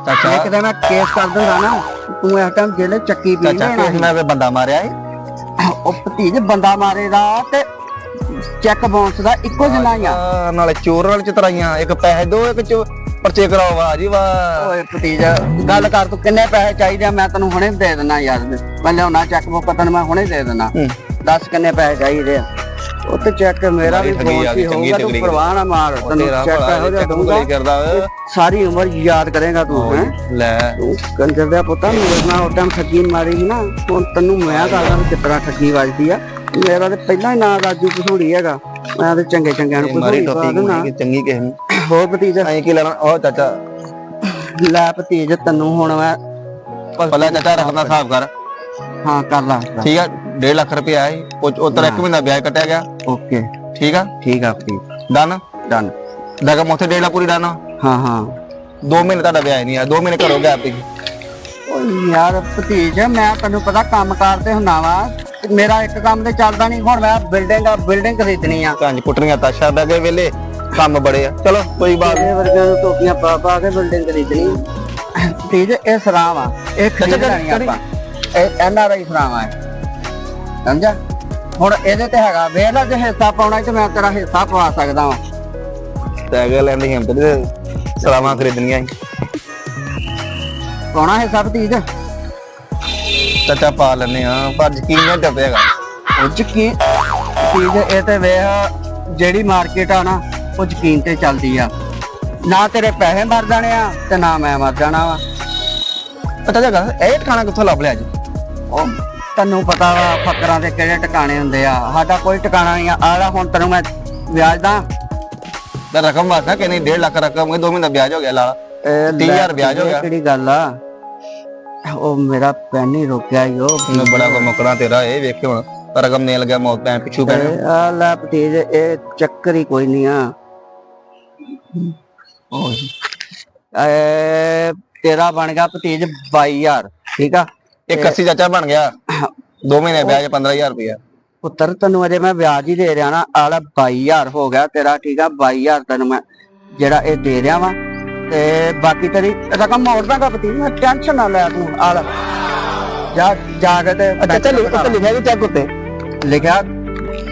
ਚਾਚਾ। ਕਿਤੇ ਮੈਂ ਕੇਸ ਕਰ ਦਿੰਦਾ ਨਾ ਤੂੰ ਇਸ ਟਾਈਮ ਜੇਲੇ ਚੱਕੀ ਪੀ ਚਾਚਾ ਕਿਸ ਮੈਂ ਵੀ ਬੰਦਾ ਮਾਰਿਆ ਏ ਉਹ ਭਤੀਜ ਬੰਦਾ ਮਾਰੇਦਾ ਤੇ ਚੈੱਕ ਬਾਉਂਸ ਦਾ ਇੱਕੋ ਜਿਹਾ ਹੀ ਆ। ਨਾਲੇ ਚੋਰ ਨਾਲ ਚਤਰਾਈਆਂ ਇੱਕ ਪੈਸੇ ਦੋ ਇੱਕ ਚ ਪਰਚੇ ਕਰਾਓ ਵਾਹ ਜੀ ਵਾਹ। ਓਏ ਭਤੀਜ ਗੱਲ ਕਰ ਤੂੰ ਕਿੰਨੇ ਪੈਸੇ ਚਾਹੀਦੇ ਆ ਮੈਂ ਤੈਨੂੰ ਹੁਣੇ ਦੇ ਦਿੰਦਾ ਯਾਰ। ਮੈਂ ਲਿਆਉਣਾ ਚੈੱਕ ਬੁੱਕ ਤੈਨੂੰ ਮੈਂ ਹੁਣੇ ਦੇ ਹੂੰ। ਦੱਸ ਕਿੰਨੇ ਪੈਸੇ ਚਾਹੀਦੇ ਆ। ਤੇ ਚੈੱਕ ਮੇਰਾ ਵੀ ਹੀ ਚੰਗੀ ਹੋਊਗਾ ਤੂੰ। ਪਰਵਾਹ ਨਾ ਮਾਰ ਤੈਨੂੰ ਚੈੱਕ ਇਹੋ ਜਿਹਾ ਵਾ। ਸਾਰੀ ਉਮਰ ਯਾਦ ਕਰੇਗਾ ਤੂੰ ਹੈ? ਲੈ। ਤੂੰ ਕੰਜਰ ਦਾ ਪੁੱਤਾ ਮੇਰੇ ਨਾਲ ਉਹ ਟਾਈਮ ਠੱਗੀ ਮਾਰੀ ਸੀ ਨਾ ਹੁਣ ਤੈਨੂੰ ਮੈਂ ਦੱਸਦਾ ਵੀ ਕਿਤਨਾ ਠੱਗੀ ਵੱਜਦੀ ਆ। ਮੇਰਾ ਤੇ ਪਹਿਲਾਂ ਹੀ ਨਾਂ ਰਾਜੂ ਕਸੂੜੀ ਹੈਗਾ ਮੈਂ ਤੇ ਚੰਗੇ ਚੰਗਿਆਂ ਨੂੰ ਮਾਰੀ ਟੋਪੀ ਚੰਗੀ ਕਿਸੇ ਨੂੰ। ਹੋਰ ਭਤੀਜਾ? ਐਂ ਕੀ ਲੈਣਾ? ਉਹ ਚਾਚਾ। ਲੈ ਭਤੀਜ ਤੈਨੂੰ ਹੁਣ ਮੈਂ ਪੱਲਾ ਚਾਚਾ ਰੱਖਦਾ ਹਿਸਾਬ ਕਰ। ਹਾਂ ਕਰ ਲਾ ਠੀਕ ਆ 1.5 ਲੱਖ ਰੁਪਏ ਆਏ ਉਹ ਤੇਰਾ ਇੱਕ ਮਹੀਨਾ ਵਿਆਜ ਕੱਟਿਆ ਗਿਆ। ਓਕੇ। ਠੀਕ ਆ? ਠੀਕ ਆ ਭਤੀਜ ਡਨ ਡਨ ਦਗਾ ਮੋਥੇ 1.5 ਲੱਖ ਪੂਰੀ ਡਨ ਹਾਂ ਹਾਂ। 2 ਮਹੀਨੇ ਤੁਹਾਡਾ ਵਿਆਜ ਨਹੀਂ ਆ 2 ਮਹੀਨੇ ਘਰੋਂ ਗਿਆ ਓ ਯਾਰ ਭਤੀਜ ਮੈਂ ਤੈਨੂੰ ਪਤਾ ਕੰਮ ਕਰਦੇ ਹੁੰਨਾ ਵਾ। ਤੇ ਮੇਰਾ ਇੱਕ ਕੰਮ ਤੇ ਚੱਲਦਾ ਨਹੀਂ। ਹੁਣ ਮੈਂ ਬਿਲਡਿੰਗ ਆ ਬਿਲਡਿੰਗ ਖਰੀਦਣੀ ਆ। ਕੰਜ ਕੁੱਟਣੀਆਂ ਤਾਸ਼ਾ ਬੈ ਗਏ ਵੇਲੇ ਕੰਮ ਬੜੇ ਆ। ਚਲੋ ਕੋਈ ਬਾਤ ਨੀ। ਇਹ ਵਰਗਿਆਂ ਨੂੰ ਟੋਪੀਆਂ ਪਾ ਪਾ ਕੇ ਬਿਲਡਿੰਗ ਖਰੀਦਣੀ। ਭਤੀਜ ਇਹ ਸਰਾਮ ਆ ਇਹ ਖਰੀਦ ਕਿਹੜੀ- ਲੈਣੀ ਆਪਾਂ। ਐਨ ਆਰ ਆਈ ਆ ਇਹ। ਸਮਝਿਆ? ਹੁਣ ਇਹਦੇ ਤੇ ਹੈਗਾ ਵੇਖ ਲੈ ਜੇ ਹਿੱਸਾ ਪਾਉਣਾ ਤੇ ਮੈਂ ਤੇਰਾ ਹਿੱਸਾ ਪਵਾ ਸਕਦਾ ਵਾਂ। ਤੈ ਗਏ ਲੈਂਦੀ ਹਿੰਮਤ ਦੇ ਸਲਾਮਾਂ ਖਰੀਦਣੀਆਂ। ਪਾਉਣਾ ਹਿੱਸਾ ਭਤੀਜ? ਚਾਚਾ ਪਾ ਲੈਨੇ ਆ ਪਰ ਯਕੀਨ ਨਹੀਂ ਟੱਪੇਗਾ ਉਹ ਯਕੀਨ ਚੀਜ਼ ਇਹ ਤੇ ਵੇਖ ਜਿਹੜੀ ਮਾਰਕੀਟ ਆ ਨਾ ਉਹ ਯਕੀਨ ਤੇ ਚੱਲਦੀ ਆ। ਨਾ ਤੇਰੇ ਪੈਸੇ ਮਰ ਜਾਣੇ ਆ ਤੇ ਨਾ ਮੈਂ ਮਰ ਜਾਣਾ ਵਾ। ਅੱਛਾ ਜਗਾ ਇਹ ਟਿਕਾਣਾ ਕਿੱਥੋਂ ਲੱਭ ਲਿਆ ਜੀ? ਉਹ ਤੈਨੂੰ ਪਤਾ ਵਾ ਫਕਰਾਂ ਦੇ ਕਿਹੜੇ ਟਿਕਾਣੇ ਹੁੰਦੇ ਆ। ਸਾਡਾ ਕੋਈ ਟਿਕਾਣਾ ਨਹੀਂ ਆ। ਆਲਾ ਹੁਣ ਤੈਨੂੰ ਮੈਂ ਵਿਆਜ ਦਾ। ਤੇ ਰਕਮ ਵਾਸਾ ਕਿ ਨਹੀਂ 1.5 ਲੱਖ ਰਕਮ ਇਹ 2 ਮਹੀਨਾ ਵਿਆਜ ਹੋ ਗਿਆ ਲਾਲਾ। ਇਹ ਤੀਹ ਹਜ਼ਾਰ ਵਿਆਜ ਹੋ ਗਿਆ। ਕਿਹੜੀ ਗੱਲ ਆ? ਉਹ ਮੇਰਾ ਪੈਨ ਹੀ ਰੁਕਿਆ ਉਹ ਇਹਨੂੰ ਬੜਾ ਕੋ ਮੁਕਰਾ ਤੇਰਾ ਇਹ ਵੇਖ ਹੁਣ ਰਕਮ ਨੇ ਲੱਗਿਆ ਮੌਤ ਪੈ ਪਿੱਛੂ ਪੈਣ। ਆ ਲੈ ਭਤੀਜ ਇਹ ਚੱਕਰ ਹੀ ਕੋਈ ਨਹੀਂ ਆ। ਇਹ ਤੇਰਾ ਬਣ ਗਿਆ ਭਤੀਜ 22000 ਠੀਕ ਆ? ਇੱਕ 80 ਚਾਚਾ ਬਣ ਗਿਆ। 2 ਮਹੀਨੇ ਵਿਆਜ 15000 ਰੁਪਇਆ। ਪੁੱਤਰ ਤੈਨੂੰ ਅਜੇ ਮੈਂ ਵਿਆਜ ਹੀ ਦੇ ਰਿਹਾ ਨਾ ਆਲਾ 22000 ਹੋ ਗਿਆ ਤੇਰਾ ਠੀਕ ਆ? 22000 ਤੈਨੂੰ ਮੈਂ ਜਿਹੜਾ ਇਹ ਦੇ ਰਿਹਾ ਵਾਂ। ਤੇ ਬਾਕੀ ਤੇਰੀ ਰਕਮ ਮੋੜ ਦਾਂਗਾ ਭਤੀਜ ਮੈਂ ਟੈਨਸ਼ਨ ਨਾ ਲੈ ਤੂੰ ਆਲਾ। ਜਾ ਜਾ ਕੇ ਤੇ ਚਾਚਾ ਉੱਤੇ ਲਿਖਿਆ ਵੀ ਚੈੱਕ ਉੱਤੇ। ਲਿਖਿਆ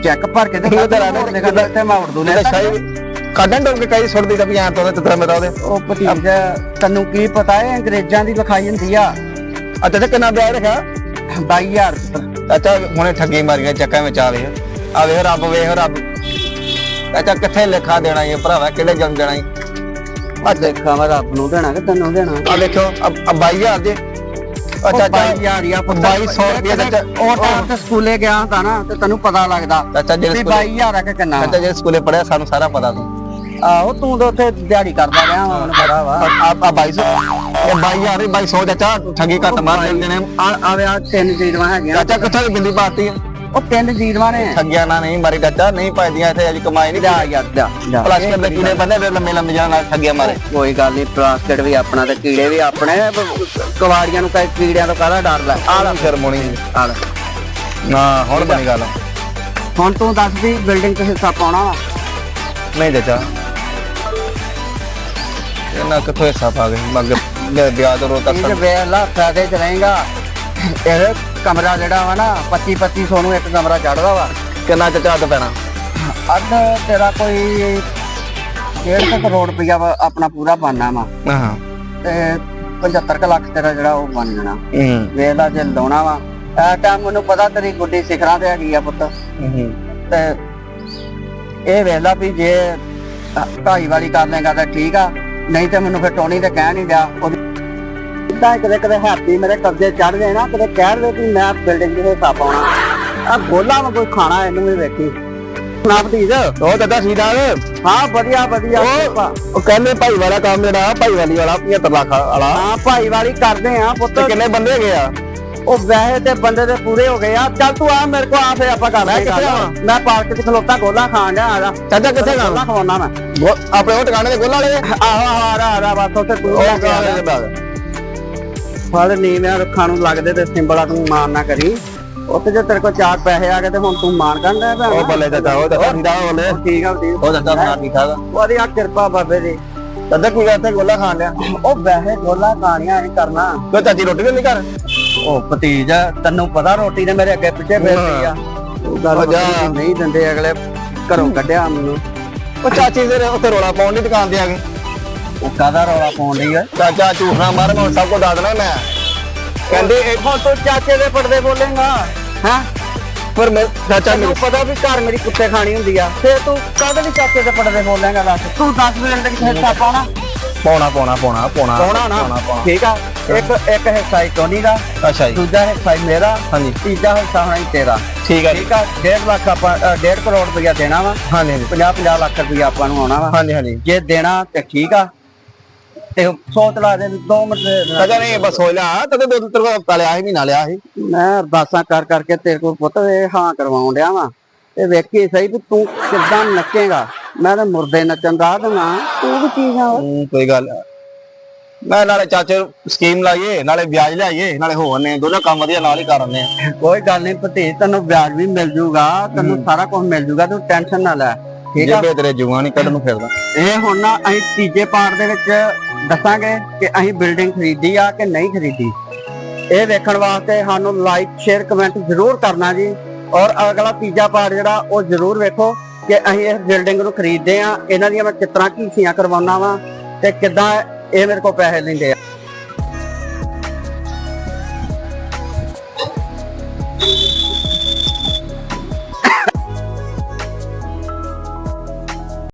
ਚੈੱਕ ਭਰ ਕੇ ਤੇ ਤਾਂ ਰਾਣਾ ਲਿਖਿਆ ਤੇ ਮੈਂ ਉਰਦੂ ਨੇ ਸ਼ਾਇਦ ਕਾਡਨ ਡੋਲ ਕੇ ਕਈ ਸੁੱਟਦੀ ਤਾਂ ਵੀ ਐਂ ਤੋਂ ਤੇਰਾ ਮੇਰਾ ਉਹਦੇ। ਉਹ ਭਤੀਜ ਤੈਨੂੰ ਕੀ ਪਤਾ ਹੈ ਅੰਗਰੇਜ਼ਾਂ ਦੀ ਲਿਖਾਈ ਹੁੰਦੀ ਆ। ਅੱਛਾ ਤੇ ਕਿੰਨਾ ਵਿਆਜ ਰੱਖਿਆ? 22000 ਚਾਚਾ ਹੁਣੇ ਠੱਗੀ ਮਾਰੀਆਂ ਚੱਕਾਂ ਵਿੱਚ ਆ ਵੇਖ। ਆ ਵੇਖ ਰੱਬ ਵੇਖ ਰੱਬ। ਚਾਚਾ ਕਿੱਥੇ ਲਿਖਾ ਦੇਣਾ ਇਹ ਭਰਾਵਾ? ਕਿਹੜੇ ਜੰਮ ਦੇਣਾ ਈ? ਆ ਦੇਖਾਂ ਮੈਂ ਰੱਬ ਨੂੰ ਦੇਣਾ ਕਿ ਤੈਨੂੰ ਦੇਣਾ? ਆ ਦੇਖੋ ਆ 22000 ਦੇ। ਅੱਛਾ ਬਾਈ ਚਾਚਾ ਯਾਰ ਯਾ 2200 ਰੁਪਏ ਦਾ ਉਹ ਟਾਈਮ ਤੇ ਸਕੂਲੇ ਗਿਆ ਹੁੰਦਾ ਨਾ ਤੇ ਤੈਨੂੰ ਪਤਾ ਲੱਗਦਾ ਚਾਚਾ ਜਿਹੜੇ ਵੀ ਸਕੂਲੇ 22000 ਆ ਕਿ ਕਿੰਨਾ? ਚਾਚਾ ਜਿਹੜੇ ਸਕੂਲੇ ਪੜਿਆ ਸਾਨੂੰ ਸਾਰਾ ਪਤਾ ਆਹੋ ਤੂੰ ਤਾਂ ਉੱਥੇ ਦਿਹਾੜੀ ਕਰਦਾ ਰਿਹਾ ਵਾ। ਆ ਆ 2200 ਇਹ 22000 ਇਹ 2200 ਚਾਚਾ ਠੱਗੀ ਘੱਟ ਮਾਰ ਦਿੰਦੇ ਨੇ। ਆ ਆਵੇ ਆ ਤਿੰਨ ਜੀਰਵਾ ਹੈਗੀਆਂ। ਚਾਚਾ ਕਿੱਥੋਂ ਦੀ ਬਿੰਦੀ ਪਾਤੀ ਆ? ਉਹ ਤਿੰਨ ਜੀਰਵਾ ਨੇ। ਠੱਗਿਆ ਨਾ ਨਹੀਂ ਮਾਰੀ ਚਾਚਾ ਨਹੀਂ ਪਾਈਆਂ ਇੱਥੇ ਅਜ ਕਮਾਈ ਨਹੀਂ ਜਾ ਯਾਰ ਜਾ ਪਲਾਸਟਿਕ ਦੇ ਕੀੜੇ ਬੰਦੇ ਫਿਰ ਲੰਮੇ ਲੰਮੇ ਜਾਣ ਨਾਲ ਠੱਗਿਆ ਮਾਰੇ। ਕੋਈ ਗੱਲ ਨਹੀਂ ਪਲਾਸਟਿਕ ਵੀ ਆਪਣਾ ਤੇ ਕੀੜੇ ਵੀ ਆਪਣੇ। ਕਵਾੜੀਆਂ ਨੂੰ ਕਹੇ ਕੀੜਿਆਂ ਤੋਂ ਕਾਹਦਾ ਡਰ ਲੈ? ਆ ਲੈ। ਸ਼ਰਮੋਣੀ ਆ ਲੈ। ਨਾ ਹੁਣ ਬਣੀ ਗੱਲ। ਹੁਣ ਤੂੰ ਦੱਸ ਵੀ ਬਿਲਡਿੰਗ 'ਚ ਹਿੱਸਾ ਪਾਉਣਾ ਵਾ? ਨਹੀਂ ਚਾਚਾ। ਇਹਨਾਂ ਕਿੱਥੋਂ ਹਿੱਸਾ ਪਾ ਗਏ? ਮੱਗ ਮੇਰੇ ਵਿਆਹ ਤੋਂ ਰੋ ਤੱਕ ਇਹ ਵੇਖ ਲਾ ਫਾਇਦੇ 'ਚ ਰਹੇਗਾ। ਇਹ ਕਮਰਾ ਜਿਹੜਾ ਵਾ ਨਾ 25 2500 ਨੂੰ ਇੱਕ ਕਮਰਾ ਚੜਦਾ ਵਾ। ਕਿੰਨਾ ਚਾਚਾ ਅੱਧ ਪੈਣਾ? ਅੱਧ ਤੇਰਾ ਕੋਈ ਡੇਢ ਕੁ ਕਰੋੜ ਰੁਪਇਆ ਵਾ ਆਪਣਾ ਪੂਰਾ ਬਣਨਾ ਵਾ। ਹਾਂ। ਤੇ 75 ਕੁ ਲੱਖ ਤੇਰਾ ਜਿਹੜਾ ਉਹ ਬਣ ਜਾਣਾ। ਵੇਖ ਲਾ ਜੇ ਲਾਉਣਾ ਵਾ। ਇਹ ਟਾਈਮ ਮੈਨੂੰ ਪਤਾ ਤੇਰੀ ਗੁੱਡੀ ਸਿਖਰਾਂ ਤੇ ਹੈਗੀ ਆ ਪੁੱਤ। ਤੇ ਇਹ ਵੇਖ ਲਾ ਵੀ ਜੇ ਢਾਈ ਵਾਲੀ ਕਰ ਲੇਗਾ ਤਾਂ ਠੀਕ ਆ। ਨਹੀਂ ਤੇ ਮੈਨੂੰ ਫਿਰ ਟੋਨੀ ਤੇ ਕਹਿ ਨਹੀਂ ਗਿਆ ਇਦਾਂ ਕਦੇ ਕਦੇ ਹੈਪੀ ਮੇਰੇ ਕਬਜ਼ੇ ਚੜ ਗਏ ਨਾ ਕਦੇ ਕਹਿ ਦੇ ਕਿ ਮੈਂ ਬਿਲਡਿੰਗ ਦੇ ਹਿੱਸਾ ਪਾਉਣਾ ਆ ਗੋਲਾ ਮੈਂ ਕੋਈ ਖਾਣਾ ਇਹਨੂੰ ਵੀ ਵੇਖੀ। ਨਾ ਭਤੀਜ? ਉਹ ਦਾਦਾ ਸੀਦਾ ਹਾਂ ਵਧੀਆ ਵਧੀਆ। ਉਹ ਕਹਿੰਦੇ ਭਾਈ ਵਾਲਾ ਕੰਮ ਜਿਹੜਾ ਭਾਈ ਵਾਲੀ ਵਾਲਾ 75 ਲੱਖ ਵਾਲਾ। ਹਾਂ ਭਾਈ ਵਾਲੀ ਕਰਦੇ ਆ ਪੁੱਤ। ਕਿੰਨੇ ਬੰਦੇ ਹੈਗੇ ਆ? ਉਹ ਵੈਸੇ ਤੇ ਬੰਦੇ ਦੇ ਪੂਰੇ ਹੋ ਗਏ ਆ। ਚੱਲ ਤੂੰ ਆ ਮੇਰੇ ਕੋਲ ਆ ਫੇ ਆਪਾਂ ਕਰ ਮੈਂ ਕਿੱਥੇ ਆਵਾਂ? ਮੈਂ ਪਾਰਕ 'ਚ ਖਲੋਤਾ ਗੋਲਾ ਖਾਣ ਡਿਆ ਆ ਚਾਚਾ ਕਿੱਥੇ ਗੋਲਾ ਗਾਣਾ ਖਵਾਉਣਾ ਮੈਂ। ਆਪਣੇ ਉਹ ਟਿਕਾਣੇ ਦੇ ਗੋਲ ਵਾਲੇ ਆਹੋ ਆਹੋ ਆ ਆ ਬਸ ਉੱਥੇ ਤੂੰ ਲੈ ਕੇ ਆ ਜਾ। ਫਲ ਨੀਵਿਆਂ ਰੁੱਖਾਂ ਨੂੰ ਲੱਗਦੇ ਤੇ ਸਿੰਬਲਾ ਤੂੰ ਮਾਨ ਨਾ ਕਰੀ। ਉੱਥੇ ਜੇ ਤੇਰੇ ਕੋਲ ਚਾਰ ਪੈਸੇ ਆ ਗਏ ਤੇ ਹੁਣ ਤੂੰ ਮਾਨ ਕਰਦਾ ਭੈਣ। ਉਹ ਬੱਲੇ ਚਾਚਾ ਉਹ ਬੋਲੇ ਠੀਕ ਆ ਠੀਕ ਉਹ ਦਾਦਾ ਸੁਣਾ ਠੀਕ ਠਾਕ ਉਹਦੀ ਆ ਕਿਰਪਾ ਬਾਬੇ ਦੀ। ਦਾਦਾ ਕੀ ਕਰਤੇ ਗੋਲਾ ਖਾਣ ਲਿਆ ਉਹ ਵੈਸੇ ਗੋਲਾ ਖਾਣੀਆਂ ਨਹੀਂ ਕਰਨਾ। ਤੋ ਚਾਚੀ ਰੋਟੀ ਵੀ ਨਹੀਂ ਕਰ ਉਹ ਭਤੀਜ ਤੈਨੂੰ ਪਤਾ ਰੋਟੀ ਦੇ ਮੇਰੇ ਅੱਗੇ ਪਿੱਛੇ ਫਿਰਦੀ ਆ। ਗੱਲ ਨਹੀਂ ਦਿੰਦੇ ਅਗਲੇ ਘਰੋਂ ਕੱਢਿਆ ਮੈਨੂੰ। ਉਹ ਚਾਚੀ ਦੇ ਉੱਥੇ ਰੋਲਾ ਪਾਉਣ ਦੀ ਦੁਕਾਨ ਤੇ ਆ ਗਏ ਉਹ ਕਾਦਾ ਰੌਲਾ ਪਾਉਣ ਡਈ ਆ? ਚਾਚਾ ਝੂਠਣਾ ਮਾਰ ਮੈਂ ਸਭ ਕੁਝ ਦੱਸ ਦੇਣਾ ਮੈਂ। ਕਹਿੰਦੇ ਹੁਣ ਤੂੰ ਚਾਚੇ ਦੇ ਪਰਦੇ ਬੋਲੇਗਾ। ਹਾਂ? ਪਰ ਮੈਂ ਚਾਚਾ ਤੈਨੂੰ ਪਤਾ ਵੀ ਘਰ ਮੇਰੀ ਕੁੱਤੇ ਖਾਣੀ ਹੁੰਦੀ ਆ। ਫੇਰ ਤੂੰ ਕਾਹਦੇ ਲਈ ਚਾਚੇ ਦੇ ਪਰਦੇ ਬੋਲੇਗਾ ਦੱਸ? ਤੂੰ 10 ਮਿੰਟ ਦੇ ਹਿੱਸਾ ਪਾਉਣਾ? ਪਾਉਣਾ ਪਾਉਣਾ ਪਾਉਣਾ ਪਾਉਣਾ ਪਾਉਣਾ ਨਾ? ਪਾਉਣਾ ਠੀਕ ਆ। ਇੱਕ ਇੱਕ ਹਿੱਸਾ ਹੀ ਟੋਨੀ ਦਾ ਅੱਛਾ ਜੀ। ਦੂਜਾ ਹਿੱਸਾ ਹੀ ਮੇਰਾ ਹਾਂਜੀ। ਤੀਜਾ ਹਿੱਸਾ ਹੋਣਾ ਹੀ ਤੇਰਾ। ਠੀਕ ਜੀ। ਠੀਕ ਆ। 1.5 ਲੱਖ ਆਪਾਂ 1.5 ਕਰੋੜ ਰੁਪਇਆ ਦੇਣਾ ਵਾ। ਹਾਂਜੀ ਹਾਂਜੀ। 50 50 ਲੱਖ ਰੁਪਇਆ ਆਪਾਂ ਨੂੰ ਆਉਣਾ ਵਾ। ਹਾਂਜੀ ਹਾਂਜੀ। ਜੇ ਦੇਣਾ ਤੇ ਠੀਕ ਆ। ਤੇ ਸੋਚ ਲਾ ਦੇ 2 ਮਿੰਟ ਦੇ ਚਾਚਾ ਨਹੀਂ ਬਸ ਹੋ ਲਿਆ ਤਦੇ ਦੋ ਤੇਰੇ ਕੋਲ ਹਫਤਾ ਲਿਆ ਸੀ ਮਹੀਨਾ ਲਿਆ ਸੀ। ਮੈਂ ਅਰਦਾਸਾਂ ਕਰ ਕਰਕੇ ਤੇਰੇ ਕੋਲ ਪੁੱਤ ਇਹ ਹਾਂ ਕਰਵਾਉਣ ਡਿਆ ਵਾਂ। ਤੇ ਵੇਖੀ ਸਹੀ ਵੀ ਤੂੰ ਕਿੱਦਾਂ ਨੱਚੇਗਾ। ਮੈਂ ਤਾਂ ਮੁਰਦੇ ਨੱਚਣ ਦਾ ਦੇਣਾ ਤੂੰ ਵੀ ਓਏ। ਹੂੰ, ਕੋਈ ਗੱਲ ਮੈਂ ਨਾਲੇ ਚਾਚੇ ਸਕੀਮ ਲਾਈਏ ਨਾਲੇ ਵਿਆਜ ਲਿਆਈਏ ਨਾਲੇ ਹੋਰ ਨੇ ਦੋਨੋਂ ਕੰਮ ਵਧੀਆ ਨਾਲ ਹੀ ਕਰਨੇ ਆ। ਕੋਈ ਗੱਲ ਨਹੀਂ ਭਤੀ ਤੈਨੂੰ ਵਿਆਜ ਵੀ ਮਿਲ ਜੂਗਾ ਤੈਨੂੰ ਸਾਰਾ ਕੁਝ ਮਿਲ ਜੂਗਾ ਤੂੰ ਟੈਨਸ਼ਨ ਨਾ ਲੈ ਠੀਕ ਆ? ਜੇਬੇ ਤੇਰੇ ਜੂਆਂ ਨਹੀਂ ਕੱਢਣ ਨੂੰ ਫਿਰਦਾ। ਇਹ ਹੁਣ ਨਾ ਅਸੀਂ ਤੀਜੇ ਪਾਰਟ ਦੇ ਵਿੱਚ ਦੱਸਾਂਗੇ ਕਿ ਅਸੀਂ ਬਿਲਡਿੰਗ ਖਰੀਦੀ ਆ ਕਿ ਨਹੀਂ ਖਰੀਦੀ। ਇਹ ਵੇਖਣ ਵਾਸਤੇ ਸਾਨੂੰ ਲਾਈਕ ਸ਼ੇਅਰ ਕਮੈਂਟ ਜ਼ਰੂਰ ਕਰਨਾ ਜੀ। ਔਰ ਅਗਲਾ ਤੀਜਾ ਪਾਰਟ ਜਿਹੜਾ, ਉਹ ਜ਼ਰੂਰ ਵੇਖੋ ਕਿ ਅਸੀਂ ਇਸ ਬਿਲਡਿੰਗ ਨੂੰ ਖਰੀਦਦੇ ਆ। ਇਹਨਾਂ ਦੀਆਂ ਮੈਂ ਕਿਸ ਤਰ੍ਹਾਂ ਘੀਸੀਆਂ ਕਰਵਾਉਣਾ ਵਾ ਤੇ ਕਿੱਦਾਂ ਇਹ ਮੇਰੇ ਕੋਲ ਪੈਸੇ ਲੈਂਦੇ ਆ।